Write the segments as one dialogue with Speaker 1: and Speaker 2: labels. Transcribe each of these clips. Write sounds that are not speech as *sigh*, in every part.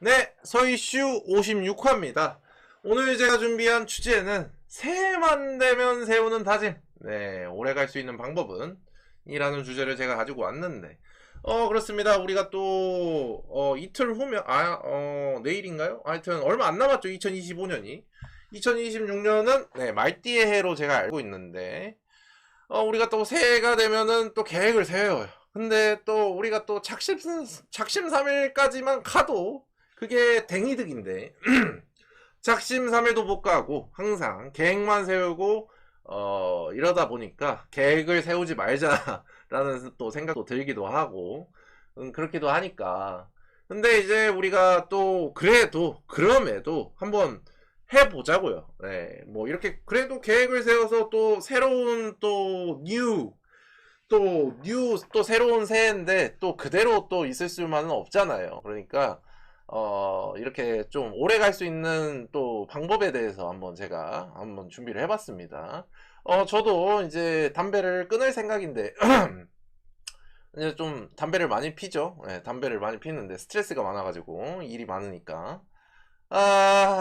Speaker 1: 네, 서이슈 56화입니다. 오늘 제가 준비한 주제는 새해만 되면 세우는 다짐. 네, 오래 갈 수 있는 방법은? 이라는 주제를 제가 가지고 왔는데, 어, 그렇습니다. 우리가 또, 어, 이틀 후면, 아, 어, 내일인가요? 하여튼, 얼마 안 남았죠. 2025년이. 2026년은, 네, 말띠의 해로 제가 알고 있는데, 어, 우리가 또 새해가 되면은 또 계획을 세워요. 근데 또 우리가 또 작심, 작심삼일까지만 가도 그게 댕이득인데 *clears throat* 작심삼일도 못 가고 항상 계획만 세우고 어 이러다 보니까 계획을 세우지 말자라는 *laughs* 또 생각도 들기도 하고 음, 그렇기도 하니까 근데 이제 우리가 또 그래도 그럼에도 한번 해보자고요. 네, 뭐 이렇게 그래도 계획을 세워서 또 새로운 또 뉴, 또 뉴, 또 새로운 새해인데 또 그대로 또 있을 수만은 없잖아요. 그러니까 어 이렇게 좀 오래 갈 수 있는 또 방법에 대해서 한번 제가 한번 준비를 해봤습니다. 어 저도 이제 담배를 끊을 생각인데 *clears throat* 이제 좀 담배를 많이 피죠. 네, 담배를 많이 피는데 스트레스가 많아가지고 일이 많으니까. 아,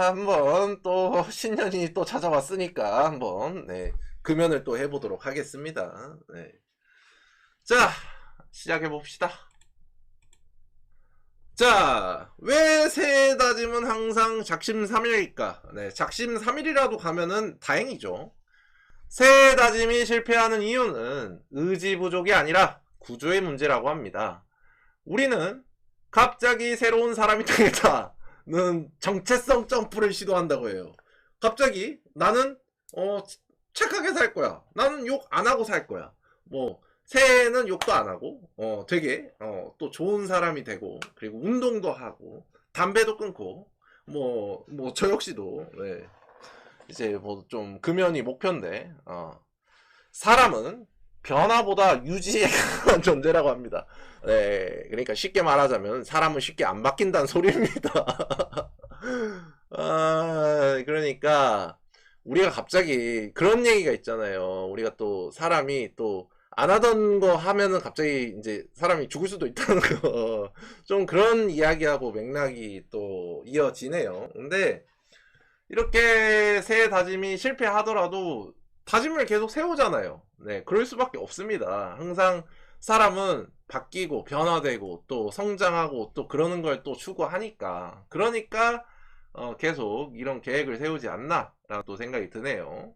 Speaker 1: 한번 또 *laughs* 신년이 또 찾아왔으니까 한번 네, 금연을 또 해보도록 하겠습니다. 네. 자, 시작해 봅시다. 자, 왜 새해 다짐은 항상 작심삼일일까? 네, 작심삼일이라도 가면은 다행이죠. 새해 다짐이 실패하는 이유는 의지 부족이 아니라 구조의 문제라고 합니다. 우리는 갑자기 새로운 사람이 *laughs* 되겠다. 는 정체성 점프를 시도한다고 해요. 갑자기 나는 어 착하게 살 거야. 나는 욕 안 하고 살 거야. 뭐 새해에는 욕도 안 하고 어 되게 어 또 좋은 사람이 되고 그리고 운동도 하고 담배도 끊고 뭐 뭐 저 역시도 네. 이제 뭐 좀 금연이 목표인데 어 사람은 변화보다 유지에 강한 *laughs* 존재라고 합니다. 네, 그러니까 쉽게 말하자면 사람은 쉽게 안 바뀐다는 소리입니다. *laughs* 아, 그러니까 우리가 갑자기 그런 얘기가 있잖아요. 우리가 또 사람이 또 안 하던 거 하면은 갑자기 이제 사람이 죽을 수도 있다는 거. *laughs* 좀 그런 이야기하고 맥락이 또 이어지네요. 근데 이렇게 새해 다짐이 실패하더라도 다짐을 계속 세우잖아요. 네, 그럴 수밖에 없습니다. 항상 사람은 바뀌고 변화되고 또 성장하고 또 그러는 걸 또 추구하니까. 그러니까 어, 계속 이런 계획을 세우지 않나라고 또 생각이 드네요.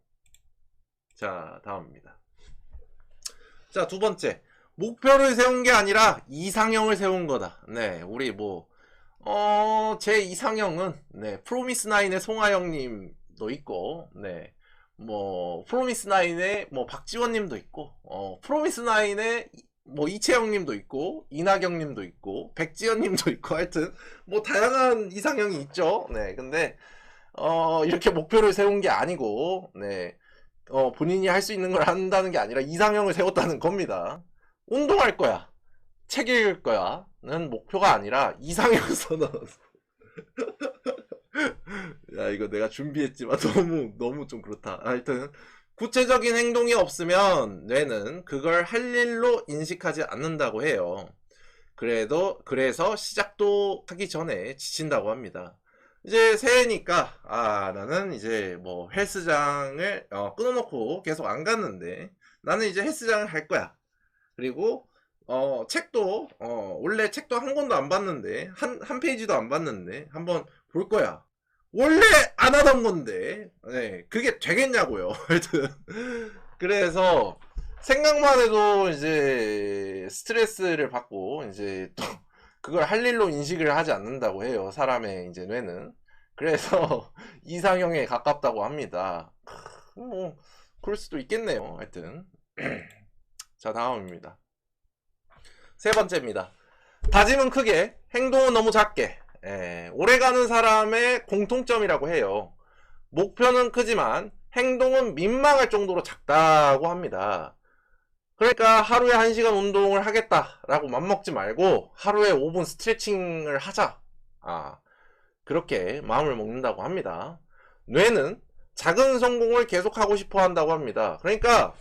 Speaker 1: 자, 다음입니다. 자, 두 번째. 목표를 세운 게 아니라 이상형을 세운 거다. 네, 우리 뭐, 어, 제 이상형은, 네, 프로미스나인의 송하영님도 있고, 네, 뭐 프로미스나인의 뭐 박지원님도 있고 어 프로미스나인의 뭐 이채영님도 있고 이나경님도 있고 백지연님도 있고 하여튼 뭐 다양한 이상형이 있죠. 네, 근데 어 이렇게 목표를 세운 게 아니고 네. 어 본인이 할 수 있는 걸 한다는 게 아니라 이상형을 세웠다는 겁니다. 운동할 거야. 책 읽을 거야는 목표가 아니라 이상형 선언. *laughs* 야 이거 내가 준비했지만 *laughs* 너무 너무 좀 그렇다. 하여튼 구체적인 행동이 없으면 뇌는 그걸 할 일로 인식하지 않는다고 해요. 그래도 그래서 시작도 하기 전에 지친다고 합니다. 이제 새해니까 아 나는 이제 뭐 헬스장을 어, 끊어놓고 계속 안 갔는데 나는 이제 헬스장을 할 거야. 그리고 어 책도 어 원래 책도 한 권도 안 봤는데 한 한 페이지도 안 봤는데 한번 볼 거야. 원래 안 하던 건데, 네, 그게 되겠냐고요. *laughs* 하여튼. 그래서, 생각만 해도 이제 스트레스를 받고, 이제 또, 그걸 할 일로 인식을 하지 않는다고 해요. 사람의 이제 뇌는. 그래서, *laughs* 이상형에 가깝다고 합니다. 뭐, 그럴 수도 있겠네요. 하여튼. *clears throat* 자, 다음입니다. 세 번째입니다. 다짐은 크게, 행동은 너무 작게. 예, 오래가는 사람의 공통점이라고 해요. 목표는 크지만 행동은 민망할 정도로 작다고 합니다. 그러니까 하루에 1시간 운동을 하겠다라고 맘먹지 말고 하루에 5분 스트레칭을 하자. 아, 그렇게 마음을 먹는다고 합니다. 뇌는 작은 성공을 계속하고 싶어 한다고 합니다. 그러니까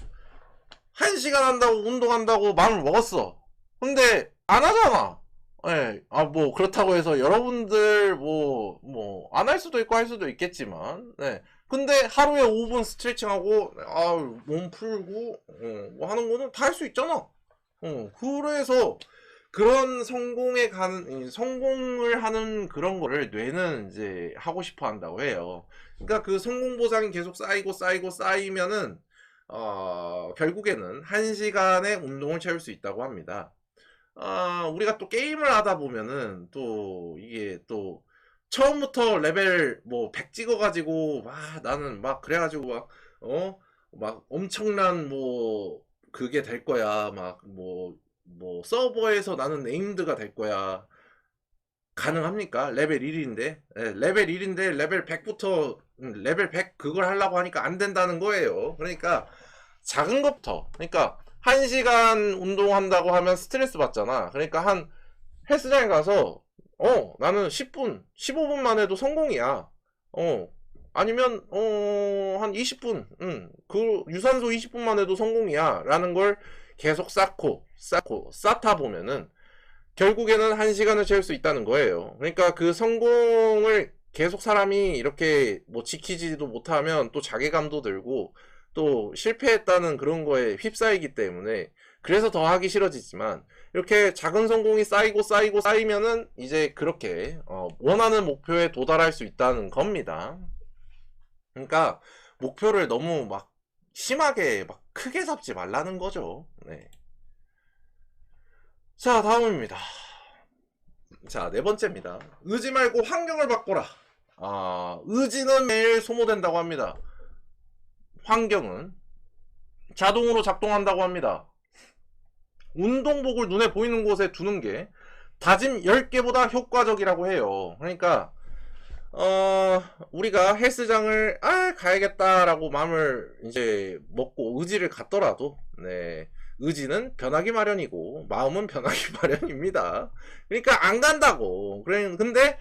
Speaker 1: 1시간 한다고 운동한다고 마음을 먹었어. 근데 안 하잖아. 예, 아, 뭐, 그렇다고 해서 여러분들, 뭐, 뭐, 안 할 수도 있고 할 수도 있겠지만, 네. 근데 하루에 5분 스트레칭하고, 아, 몸 풀고, 어, 뭐 하는 거는 다 할 수 있잖아. 어, 그래서, 그런 성공에 가는, 이 성공을 하는 그런 거를 뇌는 이제 하고 싶어 한다고 해요. 그러니까 그 성공 보상이 계속 쌓이고 쌓이고 쌓이면은, 어, 결국에는 한 시간의 운동을 채울 수 있다고 합니다. 아, 우리가 또 게임을 하다 보면은 또 이게 또 처음부터 레벨 뭐 100 찍어가지고 와 나는 막 그래가지고 막 어? 막 엄청난 뭐 그게 될 거야 막뭐뭐 서버에서 나는 네임드가 될 거야 가능합니까? 레벨 1인데 레벨 1인데 레벨 100부터 레벨 100 그걸 하려고 하니까 안 된다는 거예요 그러니까 작은 것부터 그러니까 1시간 운동한다고 하면 스트레스 받잖아. 그러니까 한 헬스장에 가서 어, 나는 10분, 15분만 해도 성공이야. 어, 아니면 어, 한 20분. 음. 그 유산소 20분만 해도 성공이야. 라는 걸 계속 쌓고 쌓고 쌓다 보면은 결국에는 1시간을 채울 수 있다는 거예요. 그러니까 그 성공을 계속 사람이 이렇게 뭐 지키지도 못하면 또 자괴감도 들고 또 실패했다는 그런 거에 휩싸이기 때문에 그래서 더 하기 싫어지지만 이렇게 작은 성공이 쌓이고 쌓이고 쌓이면은 이제 그렇게 어, 원하는 목표에 도달할 수 있다는 겁니다. 그러니까 목표를 너무 막 심하게 막 크게 잡지 말라는 거죠. 네. 자, 다음입니다. 자, 네 번째입니다. 의지 말고 환경을 바꿔라. 아, 의지는 매일 소모된다고 합니다. 환경은 자동으로 작동한다고 합니다. 운동복을 눈에 보이는 곳에 두는 게 다짐 10개보다 효과적이라고 해요. 그러니까 어, 우리가 헬스장을 아 가야겠다라고 마음을 이제 먹고 의지를 갖더라도 네. 의지는 변하기 마련이고 마음은 변하기 *laughs* 마련입니다. 그러니까 안 간다고. 그래 근데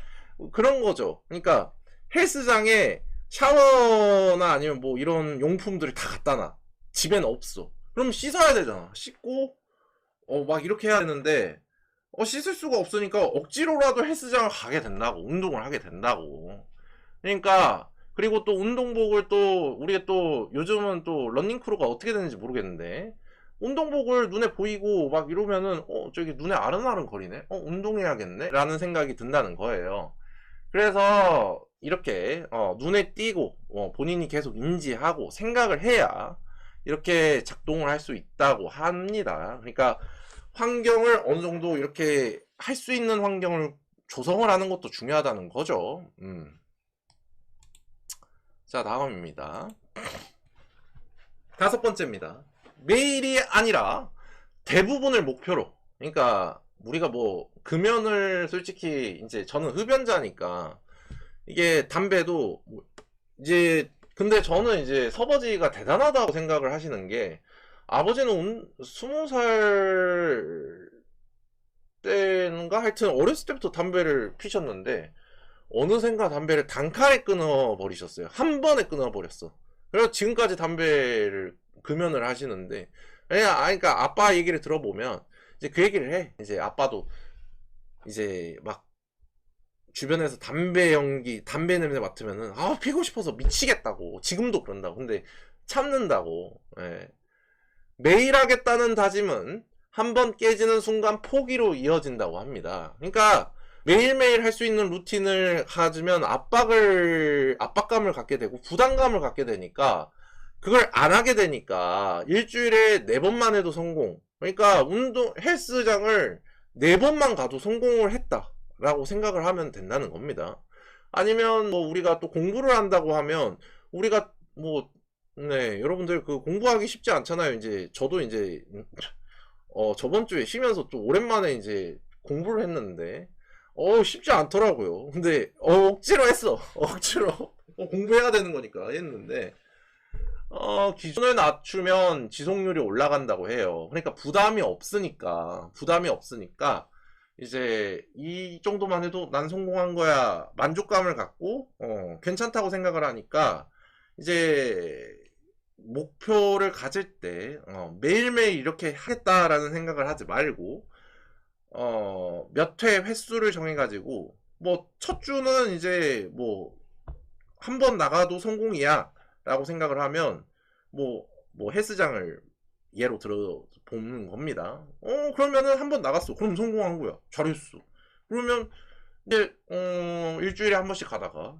Speaker 1: 그런 거죠. 그러니까 헬스장에 샤워나 아니면 뭐 이런 용품들을 다 갖다 놔. 집에는 없어. 그럼 씻어야 되잖아. 씻고, 어, 막 이렇게 해야 되는데, 어, 씻을 수가 없으니까 억지로라도 헬스장을 가게 된다고. 운동을 하게 된다고. 그러니까, 그리고 또 운동복을 또, 우리가 또, 요즘은 또 런닝크루가 어떻게 되는지 모르겠는데, 운동복을 눈에 보이고 막 이러면은, 어, 저기 눈에 아른아른 거리네? 어, 운동해야겠네? 라는 생각이 든다는 거예요. 그래서, 이렇게 어, 눈에 띄고 어, 본인이 계속 인지하고 생각을 해야 이렇게 작동을 할 수 있다고 합니다. 그러니까 환경을 어느 정도 이렇게 할 수 있는 환경을 조성을 하는 것도 중요하다는 거죠. 음. 자 다음입니다. *clears throat* 다섯 번째입니다. 매일이 아니라 대부분을 목표로. 그러니까 우리가 뭐 금연을 솔직히 이제 저는 흡연자니까 이게 담배도 뭐 이제 근데 저는 이제 서버지가 대단하다고 생각을 하시는 게 아버지는 스무 살 때인가 하여튼 어렸을 때부터 담배를 피셨는데 어느샌가 담배를 단칼에 끊어 버리셨어요. 한 번에 끊어 버렸어. 그래서 지금까지 담배를 금연을 하시는데 그냥 아 그러니까 아빠 얘기를 들어보면 이제 그 얘기를 해. 이제 아빠도 이제 막 주변에서 담배 연기, 담배 냄새 맡으면은 아 피고 싶어서 미치겠다고 지금도 그런다고 근데 참는다고 예. 매일 하겠다는 다짐은 한 번 깨지는 순간 포기로 이어진다고 합니다. 그러니까 매일매일 할 수 있는 루틴을 가지면 압박을 압박감을 갖게 되고 부담감을 갖게 되니까 그걸 안 하게 되니까 일주일에 네 번만 해도 성공. 그러니까 운동 헬스장을 네 번만 가도 성공을 했다. 라고 생각을 하면 된다는 겁니다. 아니면 뭐 우리가 또 공부를 한다고 하면 우리가 뭐 네, 여러분들 그 공부하기 쉽지 않잖아요. 이제 저도 이제 어 저번 주에 쉬면서 좀 오랜만에 이제 공부를 했는데 어 쉽지 않더라고요. 근데 어 억지로 했어. *laughs* 억지로 어, 공부해야 되는 거니까 했는데 어 기준을 낮추면 지속률이 올라간다고 해요. 그러니까 부담이 없으니까 부담이 없으니까 이제 이 정도만 해도 난 성공한 거야 만족감을 갖고 어, 괜찮다고 생각을 하니까 이제 목표를 가질 때 어, 매일매일 이렇게 하겠다라는 생각을 하지 말고 어, 몇 회 횟수를 정해가지고, 뭐, 첫 주는 이제, 뭐, 한 번 나가도 성공이야. 라고 생각을 하면, 뭐, 뭐, 헬스장을 예로 들어 보는 겁니다. 어, 그러면은 한 번 나갔어. 그럼 성공한 거야. 잘했어. 그러면, 이제, 어, 일주일에 한 번씩 가다가,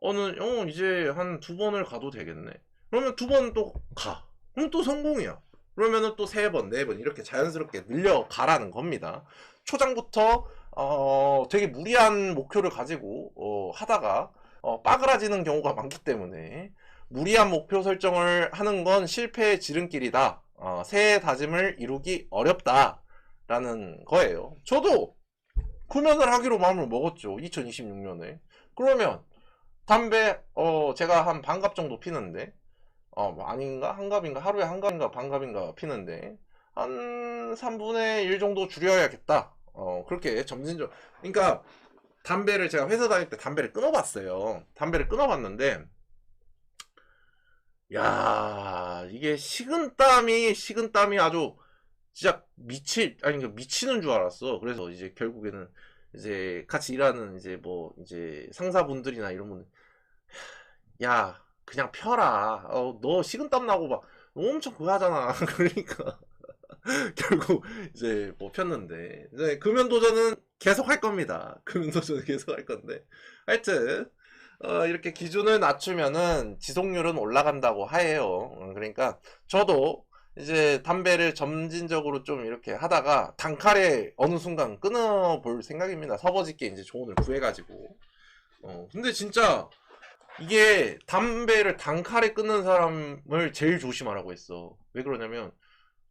Speaker 1: 어느, 어, 이제 한 두 번을 가도 되겠네. 그러면 두 번 또 가. 그럼 또 성공이야. 그러면은 또 세 번, 네 번 이렇게 자연스럽게 늘려가라는 겁니다. 초장부터 어, 되게 무리한 목표를 가지고 어, 하다가 어, 빠그라지는 경우가 많기 때문에 무리한 목표 설정을 하는 건 실패의 지름길이다. 어, 새해 다짐을 이루기 어렵다 라는 거예요. 저도 금연을 하기로 마음을 먹었죠. 2026년에. 그러면 담배 어 제가 한 반갑 정도 피는데 어, 뭐 아닌가? 한 갑인가? 하루에 한 갑인가 반 갑인가 피는데, 한 3분의 1 정도 줄여야겠다. 어, 그렇게 점진적, 그러니까, 담배를 제가 회사 다닐 때 담배를 끊어봤어요. 담배를 끊어봤는데, 야 이게 식은땀이, 식은땀이 아주, 진짜 미치, 아니, 그 미치는 줄 알았어. 그래서 이제 결국에는, 이제 같이 일하는 이제 뭐, 이제 상사분들이나 이런 분들, 야, 그냥 펴라. 어, 너 식은땀 나고 막 엄청 그거 하잖아. *laughs* 그러니까 *laughs* 결국 이제 뭐 폈는데 이제 금연 도전은 계속 할 겁니다. 금연 도전은 *laughs* 계속 할 건데 하여튼 어, 이렇게 기준을 낮추면은 지속률은 올라간다고 하예요. 어, 그러니까 저도 이제 담배를 점진적으로 좀 이렇게 하다가 단칼에 어느 순간 끊어볼 생각입니다. 서버지게 이제 조언을 구해가지고. 어, 근데 진짜 이게 담배를 단칼에 끊는 사람을 제일 조심하라고 했어. 왜 그러냐면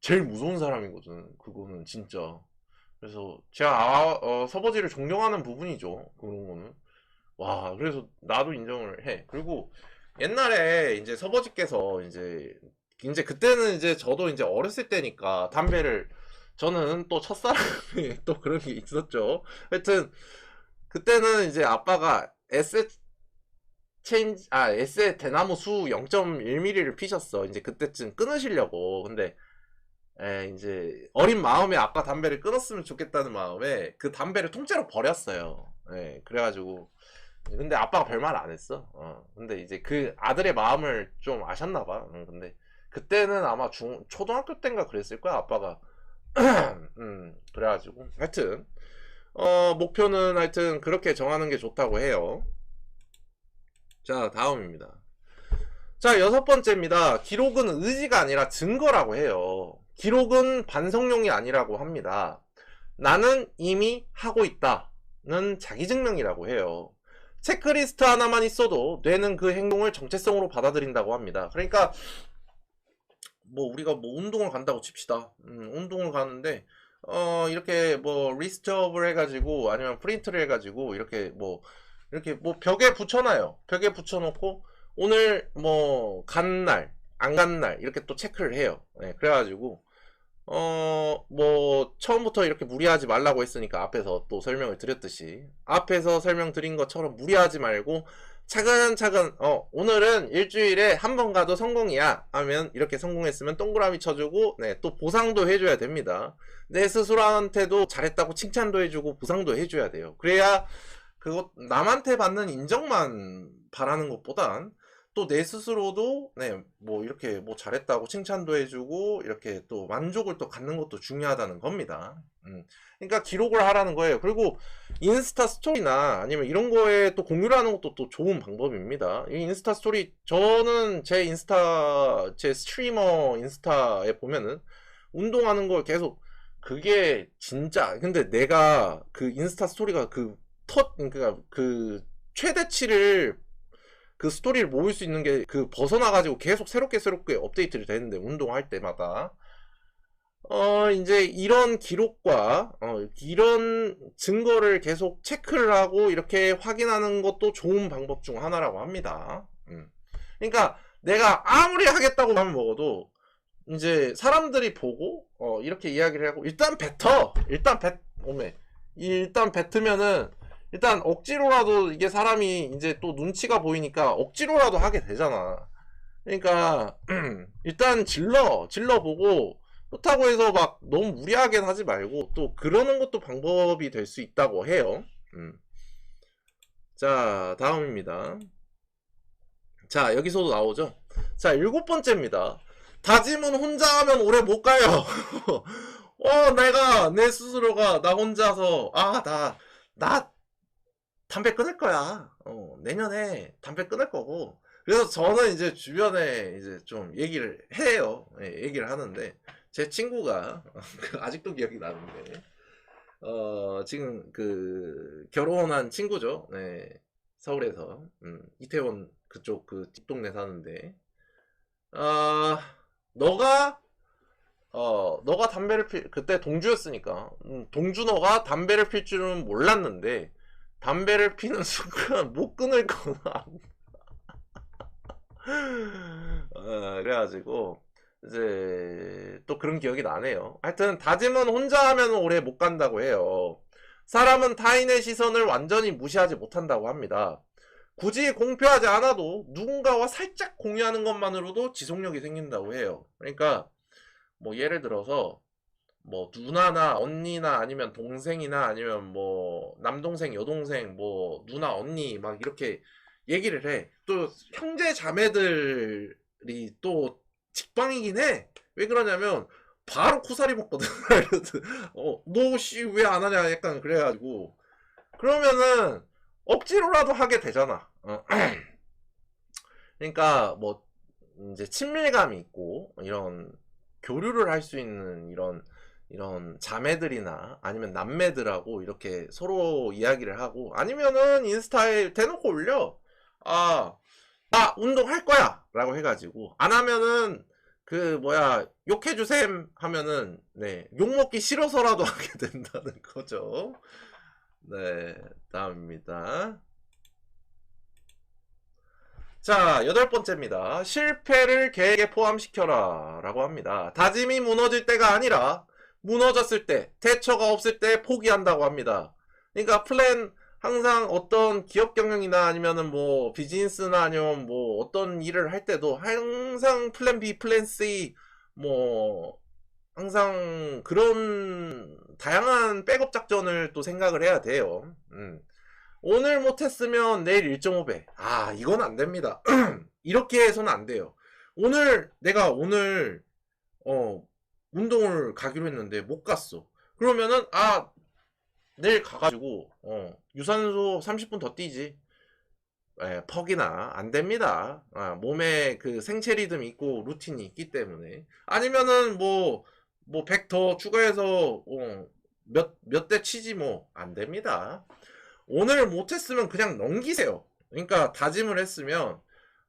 Speaker 1: 제일 무서운 사람이거든. 그거는 진짜. 그래서 제가 아, 어, 서버지를 존경하는 부분이죠. 그런 거는. 와, 그래서 나도 인정을 해. 그리고 옛날에 이제 서버지께서 이제 이제 그때는 이제 저도 이제 어렸을 때니까 담배를 저는 또 첫사랑이 *laughs* 또 그런 게 있었죠. 하여튼 그때는 이제 아빠가 에세 체인지 아 에세 대나무 수 0.1mm를 피셨어. 이제 그때쯤 끊으시려고. 근데 에, 이제 어린 마음에 아까 담배를 끊었으면 좋겠다는 마음에 그 담배를 통째로 버렸어요. 예, 그래가지고 근데 아빠가 별말 안 했어. 어, 근데 이제 그 아들의 마음을 좀 아셨나 봐. 음, 근데 그때는 아마 중 초등학교 때인가 그랬을 거야 아빠가. *clears throat* 음, 그래가지고 하여튼 어 목표는 하여튼 그렇게 정하는 게 좋다고 해요. 자, 다음입니다. 자, 여섯 번째입니다. 기록은 의지가 아니라 증거라고 해요. 기록은 반성용이 아니라고 합니다. 나는 이미 하고 있다는 자기 증명이라고 해요. 체크리스트 하나만 있어도 뇌는 그 행동을 정체성으로 받아들인다고 합니다. 그러니까 뭐 우리가 뭐 운동을 간다고 칩시다. 음, 운동을 가는데 어 이렇게 뭐 리스트업을 해가지고 아니면 프린트를 해가지고 이렇게 뭐 이렇게 뭐 벽에 붙여놔요. 벽에 붙여놓고 오늘 뭐 간 날, 안 간 날 이렇게 또 체크를 해요. 네, 그래가지고 어 뭐 처음부터 이렇게 무리하지 말라고 했으니까 앞에서 또 설명을 드렸듯이 앞에서 설명드린 것처럼 무리하지 말고 차근차근 어 오늘은 일주일에 한 번 가도 성공이야 하면 이렇게 성공했으면 동그라미 쳐주고 네 또 보상도 해줘야 됩니다. 내 스스로한테도 잘했다고 칭찬도 해주고 보상도 해줘야 돼요. 그래야 그것 남한테 받는 인정만 바라는 것보단 또 내 스스로도 네 뭐 이렇게 뭐 잘했다고 칭찬도 해주고 이렇게 또 만족을 또 갖는 것도 중요하다는 겁니다. 음. 그러니까 기록을 하라는 거예요. 그리고 인스타 스토리나 아니면 이런 거에 또 공유를 하는 것도 또 좋은 방법입니다. 이 인스타 스토리 저는 제 인스타 제 스트리머 인스타에 보면은 운동하는 걸 계속 그게 진짜 근데 내가 그 인스타 스토리가 그 터, 그니까 그 최대치를 그 스토리를 모을 수 있는 게 그 벗어나가지고 계속 새롭게 새롭게 업데이트를 되는데 운동할 때마다 어 이제 이런 기록과 어 이런 증거를 계속 체크를 하고 이렇게 확인하는 것도 좋은 방법 중 하나라고 합니다. 음. 그러니까 내가 아무리 하겠다고 마음 먹어도 이제 사람들이 보고 어 이렇게 이야기를 하고 일단 뱉어 일단 뱉 오메 일단 뱉으면은 일단 억지로라도 이게 사람이 이제 또 눈치가 보이니까 억지로라도 하게 되잖아. 그러니까 *clears throat* 일단 질러 질러 보고 그렇다고 해서 막 너무 무리하게 하지 말고 또 그러는 것도 방법이 될 수 있다고 해요. 음. 자, 다음입니다. 자, 여기서도 나오죠. 자, 일곱 번째입니다. 다짐은 혼자 하면 오래 못 가요. *laughs* 어, 내가, 내 스스로가, 나 혼자서, 아, 나, 나, 담배 끊을 거야. 어, 내년에 담배 끊을 거고. 그래서 저는 이제 주변에 이제 좀 얘기를 해요. 예, 얘기를 하는데, 제 친구가, *laughs* 아직도 기억이 나는데, 어, 지금 그, 결혼한 친구죠. 네. 서울에서, 음, 이태원 그쪽 그 뒷동네 사는데, 아, 너가, 어, 너가 담배를 피, 그때 동주였으니까, 음, 동주 너가 담배를 필 줄은 몰랐는데, 담배를 피는 순간 못 끊을 거나. 어, 그래가지고, 이제, 또 그런 기억이 나네요. 하여튼, 다짐은 혼자 하면 오래 못 간다고 해요. 사람은 타인의 시선을 완전히 무시하지 못한다고 합니다. 굳이 공표하지 않아도 누군가와 살짝 공유하는 것만으로도 지속력이 생긴다고 해요. 그러니까 뭐 예를 들어서 뭐 누나나 언니나 아니면 동생이나 아니면 뭐 남동생 여동생 뭐 누나 언니 막 이렇게 얘기를 해. 또 형제 자매들이 또 직방이긴 해. 왜 그러냐면 바로 코사리 먹거든. *laughs* 그래서 어, 너씨 왜 안 하냐 약간 그래가지고 그러면은 억지로라도 하게 되잖아. 어. *clears throat* 그러니까 뭐 이제 친밀감이 있고 이런 교류를 할 수 있는 이런 이런 자매들이나 아니면 남매들하고 이렇게 서로 이야기를 하고 아니면은 인스타에 대놓고 올려 아, 나 운동할 거야 라고 해가지고 안 하면은 그 뭐야 욕해주셈 하면은 네 욕먹기 싫어서라도 *laughs* 하게 된다는 거죠 네 다음입니다 자, 여덟 번째입니다. 실패를 계획에 포함시켜라. 라고 합니다. 다짐이 무너질 때가 아니라, 무너졌을 때, 대처가 없을 때 포기한다고 합니다. 그러니까 플랜, 항상 어떤 기업 경영이나 아니면은 뭐 비즈니스나 아니면 뭐 어떤 일을 할 때도 항상 플랜 B, 플랜 C, 뭐, 항상 그런 다양한 백업 작전을 또 생각을 해야 돼요. 음. 오늘 못했으면 내일 1.5배. 아, 이건 안 됩니다. *clears throat* 이렇게 해서는 안 돼요. 오늘, 내가 오늘, 어, 운동을 가기로 했는데 못 갔어. 그러면은, 아, 내일 가가지고, 어, 유산소 30분 더 뛰지. 예, 퍽이나 안 됩니다. 아, 몸에 그 생체 리듬이 있고 루틴이 있기 때문에. 아니면은 뭐, 뭐 100 더 추가해서, 어, 몇, 몇 대 치지 뭐, 안 됩니다. 오늘 못했으면 그냥 넘기세요. 그러니까 다짐을 했으면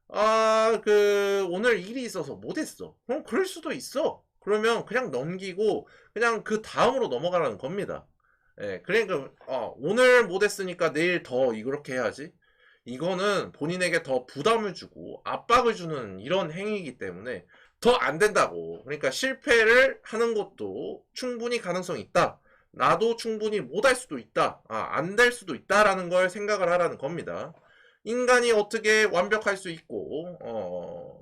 Speaker 1: 아 그 오늘 일이 있어서 못했어. 그럼 그럴 수도 있어. 그러면 그냥 넘기고 그냥 그 다음으로 넘어가라는 겁니다. 예, 그러니까 어, 오늘 못했으니까 내일 더 이렇게 해야지. 이거는 본인에게 더 부담을 주고 압박을 주는 이런 행위이기 때문에 더 안 된다고. 그러니까 실패를 하는 것도 충분히 가능성이 있다. 나도 충분히 못할 수도 있다. 아, 안 될 수도 있다라는 걸 생각을 하라는 겁니다. 인간이 어떻게 완벽할 수 있고, 어,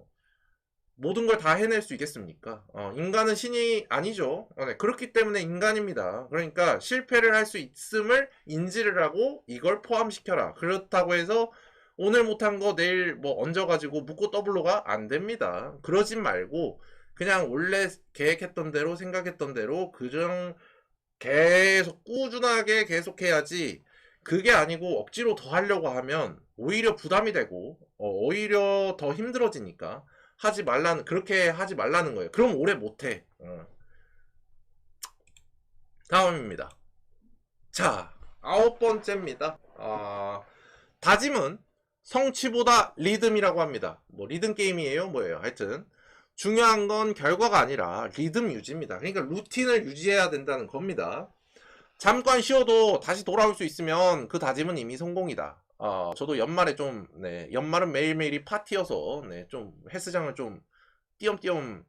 Speaker 1: 모든 걸 다 해낼 수 있겠습니까? 어, 인간은 신이 아니죠. 어, 네, 그렇기 때문에 인간입니다. 그러니까 실패를 할 수 있음을 인지를 하고 이걸 포함시켜라. 그렇다고 해서 오늘 못한 거 내일 뭐 얹어가지고 묶고 더블로가 안 됩니다. 그러진 말고 그냥 원래 계획했던 대로 생각했던 대로 그정 계속 꾸준하게 계속해야지 그게 아니고 억지로 더 하려고 하면 오히려 부담이 되고 어, 오히려 더 힘들어지니까 하지 말라는 그렇게 하지 말라는 거예요. 그럼 오래 못해. 어. 다음입니다. 자 아홉 번째입니다. 아, 다짐은 성취보다 리듬이라고 합니다. 뭐 리듬 게임이에요, 뭐예요? 하여튼 중요한 건 결과가 아니라 리듬 유지입니다. 그러니까 루틴을 유지해야 된다는 겁니다. 잠깐 쉬어도 다시 돌아올 수 있으면 그 다짐은 이미 성공이다. 어, 저도 연말에 좀, 네, 연말은 매일매일이 파티여서, 네, 좀 헬스장을 좀 띄엄띄엄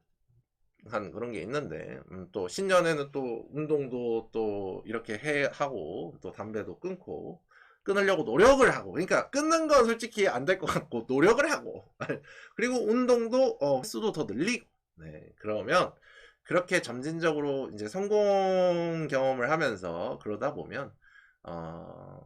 Speaker 1: 한 그런 게 있는데, 음, 또 신년에는 또 운동도 또 이렇게 해, 하고, 또 담배도 끊고, 끊으려고 노력을 하고 그러니까 끊는 건 솔직히 안 될 것 같고 노력을 하고. *laughs* 그리고 운동도 어, 횟수도 더 늘리고 네 그러면 그렇게 점진적으로 이제 성공 경험을 하면서 그러다 보면 어,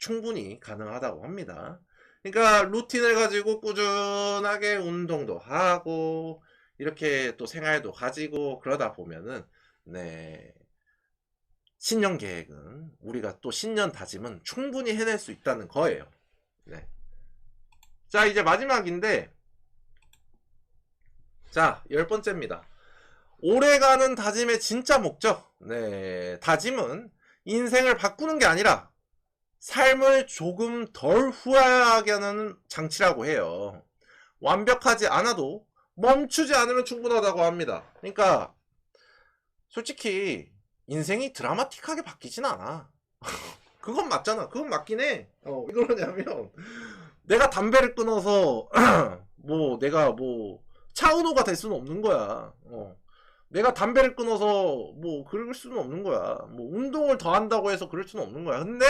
Speaker 1: 충분히 가능하다고 합니다. 그러니까 루틴을 가지고 꾸준하게 운동도 하고 이렇게 또 생활도 가지고 그러다 보면은 네 신년 계획은 우리가 또 신년 다짐은 충분히 해낼 수 있다는 거예요. 네. 자 이제 마지막인데 자 열 번째입니다. 오래가는 다짐의 진짜 목적. 네 다짐은 인생을 바꾸는 게 아니라 삶을 조금 덜 후회하게 하는 장치라고 해요. 완벽하지 않아도 멈추지 않으면 충분하다고 합니다. 그러니까 솔직히 인생이 드라마틱하게 바뀌진 않아. *laughs* 그건 맞잖아. 그건 맞긴 해. 어, 왜 그러냐면 내가 담배를 끊어서 *clears throat* 뭐 내가 뭐 차은우가 될 수는 없는 거야. 어. 내가 담배를 끊어서 뭐 그럴 수는 없는 거야. 뭐 운동을 더 한다고 해서 그럴 수는 없는 거야. 근데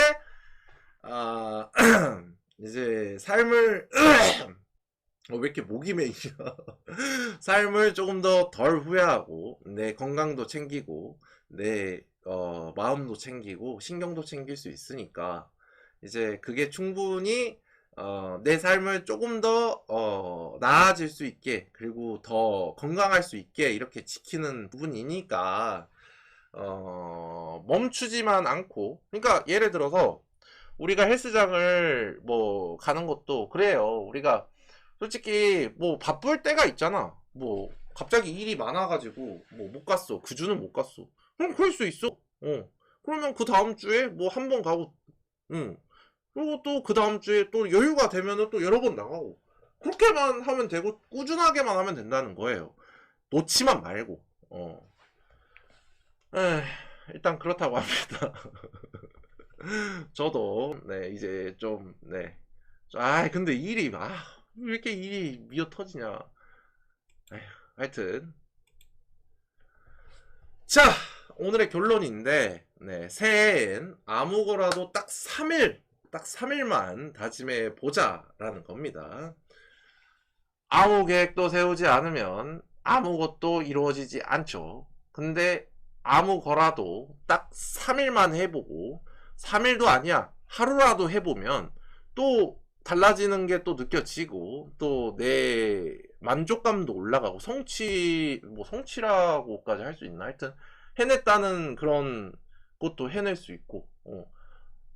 Speaker 1: 아 *clears throat* 이제 삶을 *clears throat* 어, 왜 이렇게 목이 메이냐 *laughs* 삶을 조금 더 덜 후회하고 내 건강도 챙기고 내 어, 마음도 챙기고 신경도 챙길 수 있으니까 이제 그게 충분히 어, 내 삶을 조금 더 어, 나아질 수 있게 그리고 더 건강할 수 있게 이렇게 지키는 부분이니까 어, 멈추지만 않고 그러니까 예를 들어서 우리가 헬스장을 뭐 가는 것도 그래요. 우리가 솔직히 뭐 바쁠 때가 있잖아. 뭐 갑자기 일이 많아가지고 뭐 못 갔어. 그 주는 못 갔어. 그럼 그럴 수 있어. 어. 그러면 그 다음 주에 뭐 한 번 가고, 응. 그리고 또 그 다음 주에 또 여유가 되면은 또 여러 번 나가고. 그렇게만 하면 되고 꾸준하게만 하면 된다는 거예요. 놓치만 말고. 어. 에 일단 그렇다고 합니다. *laughs* *laughs* 저도 네 이제 좀 네. 아 근데 일이 아 왜 이렇게 일이 미어 터지냐. 에휴, 하여튼 자 오늘의 결론인데 네 새해엔 아무거라도 딱 3일 딱 3일만 다짐해 보자라는 겁니다. 아무 계획도 세우지 않으면 아무것도 이루어지지 않죠. 근데 아무 거라도 딱 3일만 해보고 3일도 아니야. 하루라도 해보면 또 달라지는 게 또 느껴지고 또 내 만족감도 올라가고 성취 뭐 성취라고까지 할 수 있나 하여튼 해냈다는 그런 것도 해낼 수 있고 어.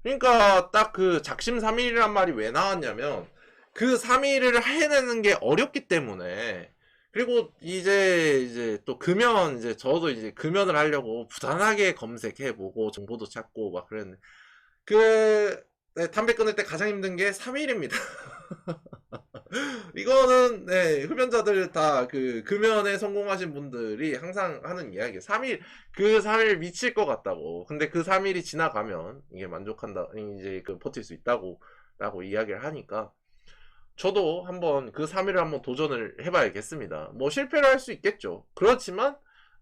Speaker 1: 그러니까 딱 그 작심 삼일이란 말이 왜 나왔냐면 그 3일을 해내는 게 어렵기 때문에 그리고 이제 이제 또 금연 이제 저도 이제 금연을 하려고 부단하게 검색해보고 정보도 찾고 막 그랬는데 그 네, 담배 끊을 때 가장 힘든 게 3일입니다. *laughs* 이거는 네, 흡연자들 다 그 금연에 성공하신 분들이 항상 하는 이야기예요. 3일 그 3일 미칠 것 같다고. 근데 그 3일이 지나가면 이게 만족한다 이제 그 버틸 수 있다고 라고 이야기를 하니까 저도 한번 그 3일을 한번 도전을 해봐야겠습니다. 뭐 실패를 할 수 있겠죠. 그렇지만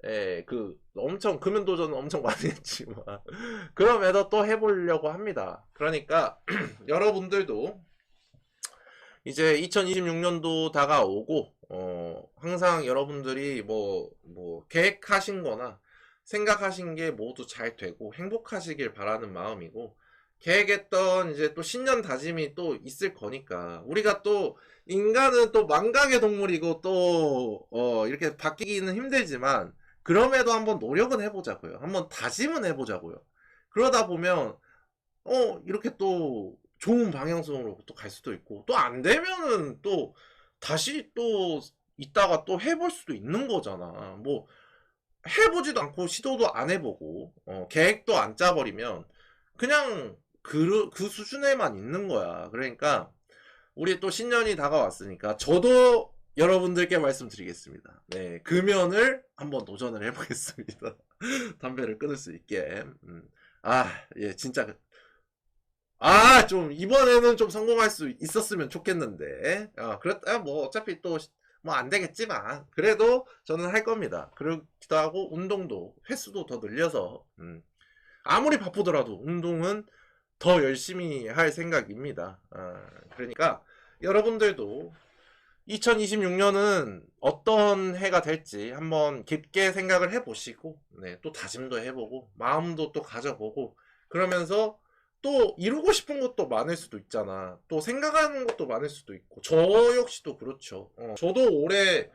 Speaker 1: 예, 그 엄청 금연 도전은 엄청 *laughs* 많이 했지만 그럼에도 또 해보려고 합니다. 그러니까 *clears throat* 여러분들도 이제 2026년도 다가오고 어, 항상 여러분들이 뭐, 뭐 계획하신 거나 생각하신 게 모두 잘 되고 행복하시길 바라는 마음이고 계획했던 이제 또 신년 다짐이 또 있을 거니까 우리가 또 인간은 또 망각의 동물이고 또 어, 이렇게 바뀌기는 힘들지만 그럼에도 한번 노력은 해보자고요. 한번 다짐은 해보자고요. 그러다 보면 어 이렇게 또 좋은 방향성으로 또 갈 수도 있고 또 안 되면은 또 다시 또 이따가 또 해볼 수도 있는 거잖아. 뭐 해보지도 않고 시도도 안 해보고 어, 계획도 안 짜버리면 그냥 그, 그 수준에만 있는 거야. 그러니까 우리 또 신년이 다가왔으니까 저도 여러분들께 말씀드리겠습니다. 네, 금연을 한번 도전을 해보겠습니다. *laughs* 담배를 끊을 수 있게. 음. 아, 예, 진짜. 아, 좀, 이번에는 좀 성공할 수 있었으면 좋겠는데. 아, 그렇다, 뭐, 어차피 또, 뭐, 안 되겠지만. 그래도 저는 할 겁니다. 그렇기도 하고, 운동도, 횟수도 더 늘려서, 음. 아무리 바쁘더라도, 운동은 더 열심히 할 생각입니다. 아, 그러니까, 여러분들도 2026년은 어떤 해가 될지 한번 깊게 생각을 해보시고, 네, 또 다짐도 해보고, 마음도 또 가져보고, 그러면서 또 이루고 싶은 것도 많을 수도 있잖아. 또 생각하는 것도 많을 수도 있고, 저 역시도 그렇죠. 어, 저도 올해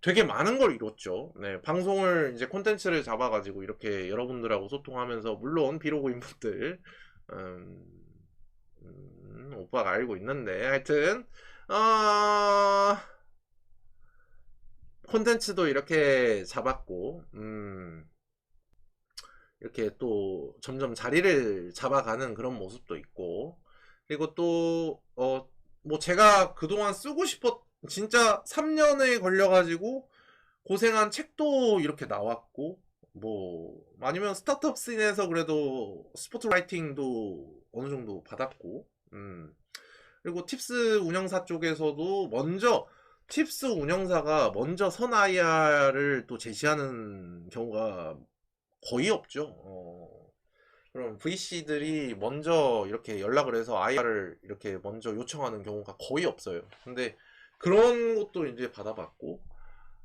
Speaker 1: 되게 많은 걸 이뤘죠. 네, 방송을 이제 콘텐츠를 잡아가지고 이렇게 여러분들하고 소통하면서, 물론 비로그인분들, 음, 음, 오빠가 알고 있는데, 하여튼, 어, 콘텐츠도 이렇게 잡았고, 음, 이렇게 또 점점 자리를 잡아가는 그런 모습도 있고, 그리고 또, 어, 뭐 제가 그동안 쓰고 싶었, 진짜 3년에 걸려가지고 고생한 책도 이렇게 나왔고, 뭐, 아니면 스타트업 씬에서 그래도 스포트라이팅도 어느 정도 받았고, 음, 그리고 팁스 운영사 쪽에서도 먼저 팁스 운영사가 먼저 선 IR을 또 제시하는 경우가 거의 없죠. 어, 그럼 VC들이 먼저 이렇게 연락을 해서 IR을 이렇게 먼저 요청하는 경우가 거의 없어요. 근데 그런 것도 이제 받아봤고,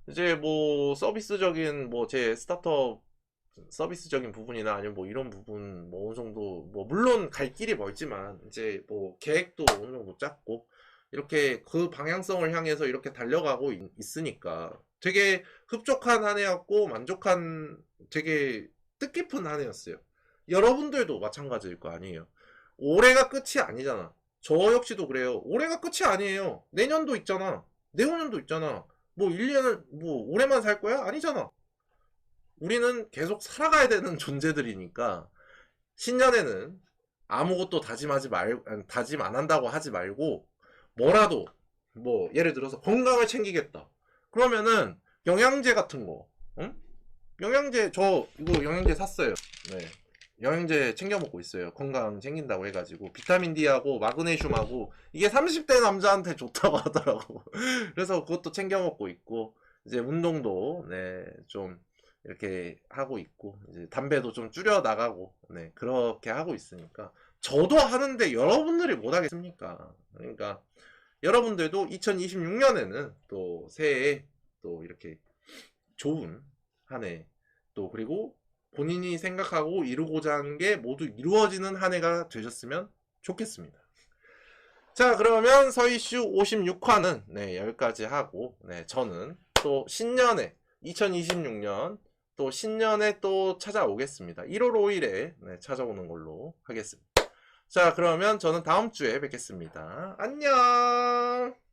Speaker 1: 이제 뭐 서비스적인 뭐 제 스타트업 서비스적인 부분이나 아니면 뭐 이런 부분 뭐 어느 정도 뭐 물론 갈 길이 멀지만 이제 뭐 계획도 어느 정도 짰고 이렇게 그 방향성을 향해서 이렇게 달려가고 있, 으니까 되게 흡족한 한 해였고 만족한 되게 뜻깊은 한 해였어요. 여러분들도 마찬가지일 거 아니에요. 올해가 끝이 아니잖아. 저 역시도 그래요. 올해가 끝이 아니에요. 내년도 있잖아. 내후년도 있잖아. 뭐 1년을 뭐 올해만 살 거야? 아니잖아. 우리는 계속 살아가야 되는 *laughs* 존재들이니까 신년에는 아무것도 다짐하지 말 다짐 안 한다고 하지 말고 뭐라도 뭐 예를 들어서 건강을 챙기겠다. 그러면은 영양제 같은 거, 응? 영양제 저 이거 영양제 샀어요. 네. 영양제 챙겨 먹고 있어요. 건강 챙긴다고 해가지고 비타민 D하고 마그네슘하고 이게 30대 남자한테 좋다고 *laughs* 하더라고. 그래서 그것도 챙겨 먹고 있고 이제 운동도 네 좀 이렇게 하고 있고 이제 담배도 좀 줄여 나가고 네 그렇게 하고 있으니까 저도 하는데 여러분들이 못 하겠습니까? 그러니까 여러분들도 2026년에는 또 새해에 또 이렇게 좋은 한 해 또 그리고 본인이 생각하고 이루고자 하는 게 모두 이루어지는 한 해가 되셨으면 좋겠습니다. 자, 그러면 서이슈 56화는 네, 여기까지 하고 네, 저는 또 신년에 2026년 또 신년에 또 찾아오겠습니다. 1월 5일에 찾아오는 걸로 하겠습니다. 자, 그러면 저는 다음 주에 뵙겠습니다. 안녕!